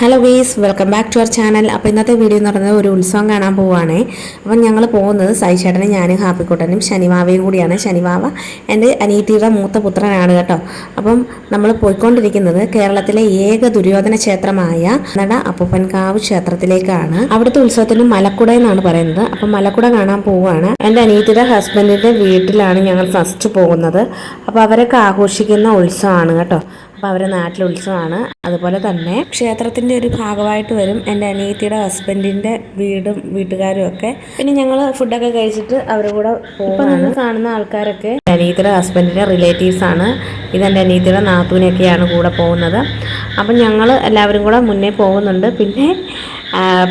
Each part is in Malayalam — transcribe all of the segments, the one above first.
Hello guys welcome back to our channel അപ്പോൾ ഇന്നത്തെ വീഡിയോ എന്ന് പറയുന്നത് ഒരു ഉത്സവം കാണാൻ പോവുകയാണേ അപ്പം ഞങ്ങൾ പോകുന്നത് സൈചേട്ടനും ഞാനും ഹാപ്പിക്കുട്ടനും ശനിവാവയും കൂടിയാണ്. ശനിവാവ എന്റെ അനീതിയുടെ മൂത്ത പുത്രനാണ് കേട്ടോ. അപ്പം നമ്മൾ പോയിക്കൊണ്ടിരിക്കുന്നത് കേരളത്തിലെ ഏക ദുര്യോധന ക്ഷേത്രമായ നട അപ്പൂപ്പൻകാവ് ക്ഷേത്രത്തിലേക്കാണ്. അവിടുത്തെ ഉത്സവത്തിന് മലക്കുട എന്നാണ് പറയുന്നത്. അപ്പം മലക്കുട കാണാൻ പോവുകയാണ് എന്റെ അനീതിയുടെ ഹസ്ബൻഡിന്റെ വീട്ടിലാണ് ഞങ്ങൾ ഫസ്റ്റ് പോകുന്നത്. അപ്പോൾ അവരൊക്കെ ആഘോഷിക്കുന്ന ഉത്സവമാണ് കേട്ടോ. അപ്പോൾ അവരെ നാട്ടിൽ ഉത്സവമാണ്. അതുപോലെ തന്നെ ക്ഷേത്രത്തിന്റെ ഒരു ഭാഗമായിട്ട് വരും എന്റെ അനിയത്തിയുടെ ഹസ്ബൻഡിന്റെ വീടും വീട്ടുകാരും ഒക്കെ. പിന്നെ ഞങ്ങൾ ഫുഡൊക്കെ കഴിച്ചിട്ട് അവരുടെ കൂടെ ഇപ്പം നമ്മൾ കാണുന്ന ആൾക്കാരൊക്കെ. അനിയത്തിയുടെ ഹസ്ബൻഡിന്റെ റിലേറ്റീവ്സ് ആണ്. ഇതെന്റെ അനിയത്തിയുടെ നാത്തൂനൊക്കെയാണ് കൂടെ പോകുന്നത്. അപ്പം ഞങ്ങൾ എല്ലാവരും കൂടെ മുന്നേ പോകുന്നുണ്ട്. പിന്നെ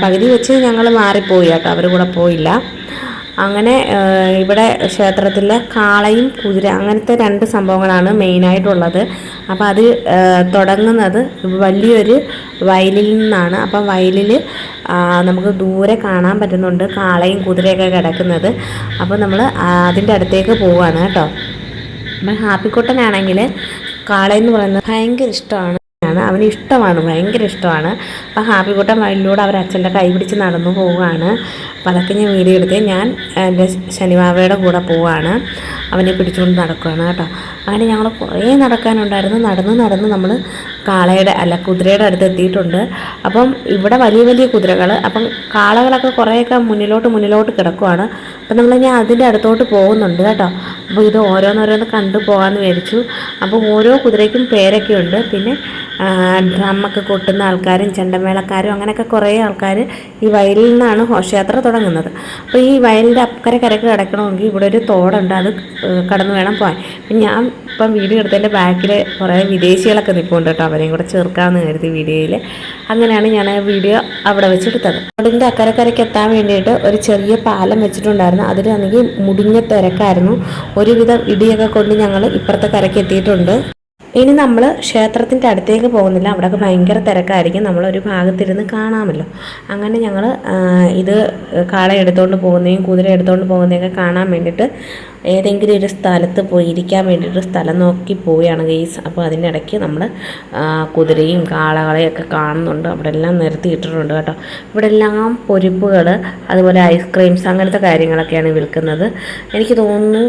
പകുതി വെച്ച് ഞങ്ങൾ മാറിപ്പോയി കേട്ടോ. അവർ കൂടെ പോയില്ല. അങ്ങനെ ഇവിടെ ക്ഷേത്രത്തിൽ കാളയും കുതിര അങ്ങനത്തെ രണ്ട് സംഭവങ്ങളാണ് മെയിനായിട്ടുള്ളത്. അപ്പോൾ അത് തുടങ്ങുന്നത് വലിയൊരു വയലിൽ നിന്നാണ്. അപ്പം വയലിൽ നമുക്ക് ദൂരെ കാണാൻ പറ്റുന്നുണ്ട് കാളയും കുതിരയൊക്കെ കിടക്കുന്നത്. അപ്പോൾ നമ്മൾ അതിന്റെ അടുത്തേക്ക് പോവുകയാണ് കേട്ടോ. അപ്പം ഹാപ്പിക്കുട്ടനാണെങ്കിൽ കാളയെന്ന് പറയുന്നത് ഭയങ്കര ഇഷ്ടമാണ്. ആണ് അവന് ഇഷ്ടമാണ് ഭയങ്കര ഇഷ്ടമാണ്. അപ്പോൾ ഹാപ്പിക്കുട്ടൻ വഴിയിലൂടെ അവർ അച്ഛന്റെ കൈ പിടിച്ച് നടന്നു പോവുകയാണ് അപ്പോൾ ഞാൻ വീഡിയോ എടുത്ത് ഞാൻ എന്റെ ശനിവാവയുടെ കൂടെ പോവാണ്. അവനെ പിടിച്ചുകൊണ്ട് നടക്കുകയാണ് കേട്ടോ. അങ്ങനെ ഞങ്ങൾ കുറേ നടക്കാനുണ്ടായിരുന്നു. നടന്ന് നടന്ന് നമ്മൾ കാളയുടെ അല്ല കുതിരയുടെ അടുത്ത് എത്തിയിട്ടുണ്ട്. അപ്പം ഇവിടെ വലിയ വലിയ കുതിരകൾ അപ്പം കാളകളൊക്കെ കുറേയൊക്കെ മുന്നിലോട്ട് മുന്നിലോട്ട് കിടക്കുവാണ്. അപ്പം നമ്മൾ ഞാൻ അതിന്റെ അടുത്തോട്ട് പോകുന്നുണ്ട് കേട്ടോ. അപ്പോൾ ഇത് ഓരോന്നോരോന്ന് കണ്ടു പോകാമെന്ന് വിചാരിച്ചു. അപ്പോൾ ഓരോ കുതിരയ്ക്കും പേരൊക്കെ ഉണ്ട്. പിന്നെ ഡ്രമ്മൊക്കെ കൊട്ടുന്ന ആൾക്കാരും ചെണ്ടമേളക്കാരും അങ്ങനെയൊക്കെ കുറേ ആൾക്കാർ ഈ വയലിൽ നിന്നാണ് ഘോഷയാത്ര തുടങ്ങുന്നത്. അപ്പോൾ ഈ വയലിന്റെ അക്കരെ കരക്ക് കിടക്കണമെങ്കിൽ ഇവിടെ ഒരു തോടുണ്ട്. അത് കടന്നു വേണം പോകാൻ. അപ്പം ഞാൻ ഇപ്പം വീഡിയോ എടുത്തതിന്റെ ബാക്കിൽ കുറേ വിദേശികളൊക്കെ നിൽപ്പുണ്ട് കേട്ടോ. അവരെയും കൂടെ ചേർക്കാമെന്ന് കരുതി വീഡിയോയിൽ. അങ്ങനെയാണ് ഞാൻ ആ വീഡിയോ അവിടെ വെച്ചെടുത്തത്. റോഡിന്റെ അക്കരക്കരയ്ക്ക് എത്താൻ വേണ്ടിയിട്ട് ഒരു ചെറിയ പാലം വെച്ചിട്ടുണ്ടായിരുന്നു. അതിലാണെങ്കിൽ മുടിഞ്ഞ തിരക്കായിരുന്നു. ഒരുവിധം ഇടിയൊക്കെ കൊണ്ട് ഞങ്ങൾ ഇപ്പുറത്തെ കരയ്ക്ക് എത്തിയിട്ടുണ്ട്. ഇനി നമ്മൾ ക്ഷേത്രത്തിന്റെ അടുത്തേക്ക് പോകുന്നില്ല. അവിടെയൊക്കെ ഭയങ്കര തിരക്കായിരിക്കും. നമ്മളൊരു ഭാഗത്തിരുന്ന് കാണാമല്ലോ. അങ്ങനെ ഞങ്ങൾ ഇത് കാള എടുത്തുകൊണ്ട് പോകുന്നതും കുതിര എടുത്തുകൊണ്ട് പോകുന്നതൊക്കെ കാണാൻ വേണ്ടിയിട്ട് ഏതെങ്കിലും ഒരു സ്ഥലത്ത് പോയി ഇരിക്കാൻ വേണ്ടിയിട്ട് സ്ഥലം നോക്കി പോവുകയാണ് ഗെയ്സ് അപ്പോൾ അതിന്റെ ഇടയ്ക്ക് നമ്മൾ കുതിരയും കാളകളെയും ഒക്കെ കാണുന്നുണ്ട്. അവിടെ എല്ലാം നിർത്തിയിട്ടിട്ടുണ്ട് കേട്ടോ. ഇവിടെ എല്ലാം പൊരിപ്പുകൾ അതുപോലെ ഐസ്ക്രീംസ് അങ്ങനത്തെ കാര്യങ്ങളൊക്കെയാണ് വിൽക്കുന്നത്. എനിക്ക് തോന്നുന്നു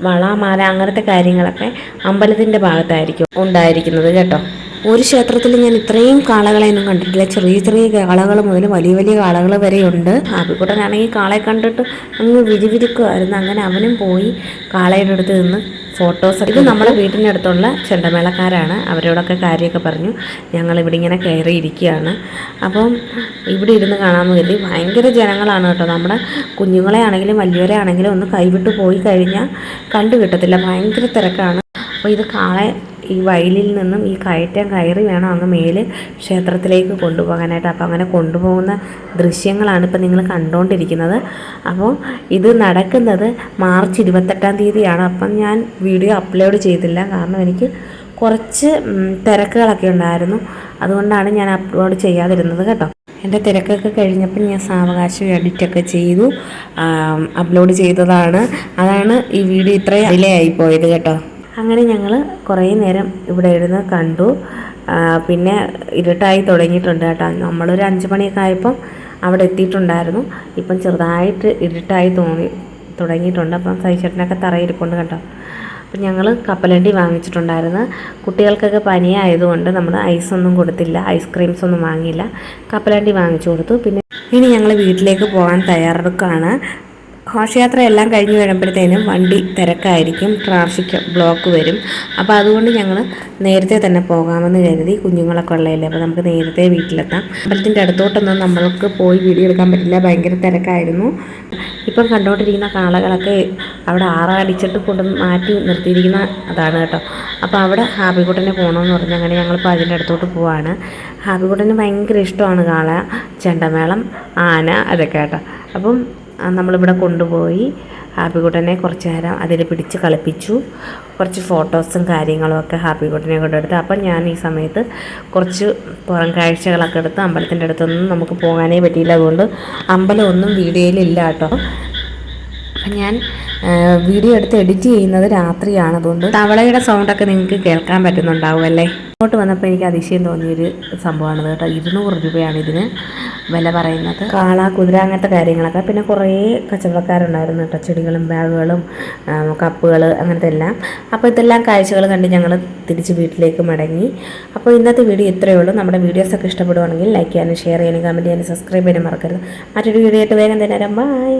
വള മാല അങ്ങനത്തെ കാര്യങ്ങളൊക്കെ അമ്പലത്തിന്റെ ഭാഗത്തായിരിക്കും ഉണ്ടായിരിക്കുന്നത് കേട്ടോ. ഒരു ക്ഷേത്രത്തിൽ ഞാൻ ഇത്രയും കാളകളെയൊന്നും കണ്ടിട്ടില്ല. ചെറിയ ചെറിയ കാളകൾ മുതൽ വലിയ വലിയ കാളകൾ വരെയുണ്ട് ആപ്പിക്കുട്ടനാണെങ്കിൽ കാളയെ കണ്ടിട്ട് അങ്ങ് വിരിവിരിക്കുമായിരുന്നു അങ്ങനെ അവനും പോയി കാളയുടെ അടുത്ത് നിന്ന് ഫോട്ടോസ് ഇത് നമ്മുടെ വീട്ടിനടുത്തുള്ള അടുത്തുള്ള ചെണ്ടമേളക്കാരാണ്. അവരോടൊക്കെ കാര്യമൊക്കെ പറഞ്ഞു. ഞങ്ങൾ ഇവിടെ ഇങ്ങനെ കയറി ഇരിക്കുകയാണ് അപ്പം ഇവിടെ ഇരുന്ന് കാണാമെന്ന് കരുതി. ഭയങ്കര ജനങ്ങളാണ് കേട്ടോ. നമ്മുടെ കുഞ്ഞുങ്ങളെ ആണെങ്കിലും വലിയവരെ ആണെങ്കിലും ഒന്ന് കൈവിട്ട് പോയി കഴിഞ്ഞാൽ കണ്ടു കിട്ടത്തില്ല ഭയങ്കര തിരക്കാണ്. അപ്പോൾ ഇത് കാളെ ഈ വയലിൽ നിന്നും ഈ കയറ്റം കയറി വേണം അങ്ങ് മേൽ ക്ഷേത്രത്തിലേക്ക് കൊണ്ടുപോകാനായിട്ട്. അപ്പോൾ അങ്ങനെ കൊണ്ടുപോകുന്ന ദൃശ്യങ്ങളാണ് ഇപ്പോൾ നിങ്ങൾ കണ്ടുകൊണ്ടിരിക്കുന്നത്. അപ്പോൾ ഇത് നടക്കുന്നത് മാർച്ച് ഇരുപത്തെട്ടാം തീയതിയാണ്. അപ്പം ഞാൻ വീഡിയോ അപ്ലോഡ് ചെയ്തില്ല. കാരണം എനിക്ക് കുറച്ച് തിരക്കുകളൊക്കെ ഉണ്ടായിരുന്നു. അതുകൊണ്ടാണ് ഞാൻ അപ്ലോഡ് ചെയ്യാതിരുന്നത് കേട്ടോ. എന്റെ തിരക്കൊക്കെ കഴിഞ്ഞപ്പോൾ ഞാൻ സാവകാശം എഡിറ്റൊക്കെ ചെയ്തു. അപ്ലോഡ് ചെയ്തതാണ്. അതാണ് ഈ വീഡിയോ ഇത്രയും ഡിലേ ആയിപ്പോയത് കേട്ടോ. അങ്ങനെ ഞങ്ങൾ കുറേ നേരം ഇവിടെ ഇരുന്ന് കണ്ടു. പിന്നെ ഇരുട്ടായി തുടങ്ങിയിട്ടുണ്ട് കേട്ടോ. നമ്മളൊരു അഞ്ച് മണിയൊക്കെ ആയപ്പം അവിടെ എത്തിയിട്ടുണ്ടായിരുന്നു. ഇപ്പം ചെറുതായിട്ട് ഇരുട്ടായി തോന്നി തുടങ്ങിയിട്ടുണ്ട്. അപ്പം സൈച്ചേട്ടനൊക്കെ തറയിരിപ്പുണ്ട് കേട്ടോ. അപ്പം ഞങ്ങൾ കപ്പലണ്ടി വാങ്ങിച്ചിട്ടുണ്ടായിരുന്നു. കുട്ടികൾക്കൊക്കെ പനിയായതുകൊണ്ട് നമ്മൾ ഐസൊന്നും കൊടുത്തില്ല ഐസ്ക്രീംസ് ഒന്നും വാങ്ങിയില്ല. കപ്പലണ്ടി വാങ്ങിച്ചു കൊടുത്തു. പിന്നെ ഇനി ഞങ്ങൾ വീട്ടിലേക്ക് പോകാൻ തയ്യാറെടുക്കുകയാണ് ഘോഷയാത്ര എല്ലാം കഴിഞ്ഞ് വരുമ്പോഴത്തേനും വണ്ടി തിരക്കായിരിക്കും ട്രാഫിക് ബ്ലോക്ക് വരും. അപ്പോൾ അതുകൊണ്ട് ഞങ്ങൾ നേരത്തെ തന്നെ പോകാമെന്ന് കരുതി കുഞ്ഞുങ്ങളൊക്കെ ഉള്ളതല്ലേ. അപ്പോൾ നമുക്ക് നേരത്തെ വീട്ടിലെത്താം. അമ്പലത്തിന്റെ അടുത്തോട്ടൊന്നും നമ്മൾക്ക് പോയി വീഡിയോ എടുക്കാൻ പറ്റില്ല. ഭയങ്കര തിരക്കായിരുന്നു. ഇപ്പം കണ്ടുകൊണ്ടിരിക്കുന്ന കാളകളൊക്കെ അവിടെ ആറാടിച്ചിട്ട് കൊണ്ട് മാറ്റി നിർത്തിയിരിക്കുന്ന അതാണ് കേട്ടോ. അപ്പോൾ അവിടെ ഹാബിക്കുട്ടനെ പോകണമെന്ന് പറഞ്ഞ്. അങ്ങനെ ഞങ്ങളിപ്പോൾ അതിന്റെ അടുത്തോട്ട് പോവാണ്. ഹാബിക്കുട്ടന് ഭയങ്കര ഇഷ്ടമാണ് കാള ചെണ്ടമേളം ആന അതൊക്കെ കേട്ടോ. അപ്പം നമ്മളിവിടെ കൊണ്ടുപോയി. ഹാപ്പിക്കുട്ടനെ കുറച്ച് നേരം അതിൽ പിടിച്ച് കളിപ്പിച്ചു. കുറച്ച് ഫോട്ടോസും കാര്യങ്ങളും ഒക്കെ ഹാപ്പിക്കുട്ടനെ കൊണ്ടെടുത്ത് അപ്പം ഞാൻ ഈ സമയത്ത് കുറച്ച് പുറം കാഴ്ചകളൊക്കെ എടുത്ത് അമ്പലത്തിന്റെ അടുത്തൊന്നും നമുക്ക് പോകാനേ പറ്റിയില്ല. അതുകൊണ്ട് അമ്പലമൊന്നും വീഡിയോയിലില്ല കേട്ടോ. അപ്പം ഞാൻ വീഡിയോ എടുത്ത് എഡിറ്റ് ചെയ്യുന്നത് രാത്രിയാണ്. അതുകൊണ്ട് തവളയുടെ സൗണ്ടൊക്കെ നിങ്ങൾക്ക് കേൾക്കാൻ പറ്റുന്നുണ്ടാവും അല്ലേ? ഇങ്ങോട്ട് വന്നപ്പോൾ എനിക്ക് അതിശയം തോന്നിയൊരു സംഭവമാണ് കേട്ടോ. ഇരുന്നൂറ് രൂപയാണ് ഇതിന് വില പറയുന്നത്. കാള കുതിര അങ്ങനത്തെ കാര്യങ്ങളൊക്കെ. പിന്നെ കുറേ കച്ചവടക്കാരുണ്ടായിരുന്നു കേട്ടോ. ചെടികളും ബാഗുകളും കപ്പുകൾ അങ്ങനത്തെ എല്ലാം. അപ്പോൾ ഇതെല്ലാം കാഴ്ചകൾ കണ്ട് ഞങ്ങൾ തിരിച്ച് വീട്ടിലേക്ക് മടങ്ങി. അപ്പോൾ ഇന്നത്തെ വീഡിയോ ഇത്രയേ ഉള്ളൂ. നമ്മുടെ വീഡിയോസൊക്കെ ഇഷ്ടപ്പെടുവാണെങ്കിൽ ലൈക്ക് ചെയ്യാനും ഷെയർ ചെയ്യാനും കമന്റ് ചെയ്യാനും സബ്സ്ക്രൈബ് ചെയ്യാനും മറക്കരുത്. മറ്റൊരു വീഡിയോ ആയിട്ട് വേഗം തന്നെ വരാം. ബൈ